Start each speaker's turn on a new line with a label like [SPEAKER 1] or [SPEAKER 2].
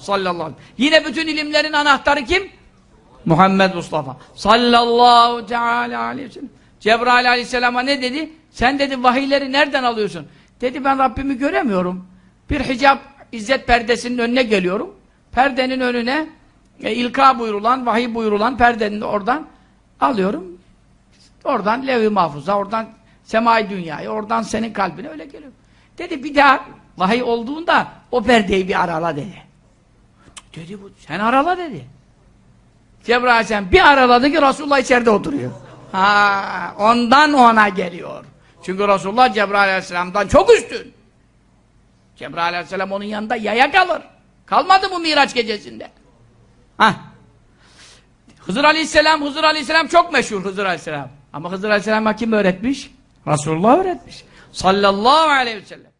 [SPEAKER 1] sallallahu aleyhi ve sellem. Yine bütün ilimlerin anahtarı kim? Muhammed Mustafa sallallahu teala aleyhi ve sellem. Cebrail aleyhisselama ne dedi? Sen dedi vahiyleri nereden alıyorsun? Dedi ben Rabbimi göremiyorum. Bir hicap izzet perdesinin önüne geliyorum. Perdenin önüne e, ilka buyurulan, vahiy buyurulan perdenin oradan alıyorum. Oradan levh-i mahfuza, oradan semai dünyaya, oradan senin kalbine öyle geliyor. Dedi bir daha vahiy olduğunda o perdeyi bir arala dedi. Dedi bu sen arala dedi. Cebrail Aleyhisselam bir araladı ki Resulullah içeride oturuyor. Ha, ondan ona geliyor. Çünkü Resulullah Cebrail Aleyhisselam'dan çok üstün. Cebrail Aleyhisselam onun yanında yaya kalır. Kalmadı mı Miraç gecesinde? Ha. Hızır Aleyhisselam, Hızır Aleyhisselam çok meşhur Hızır Aleyhisselam. Ama Hızır Aleyhisselam'a kim öğretmiş? Resulullah öğretmiş. Sallallahu aleyhi ve sellem.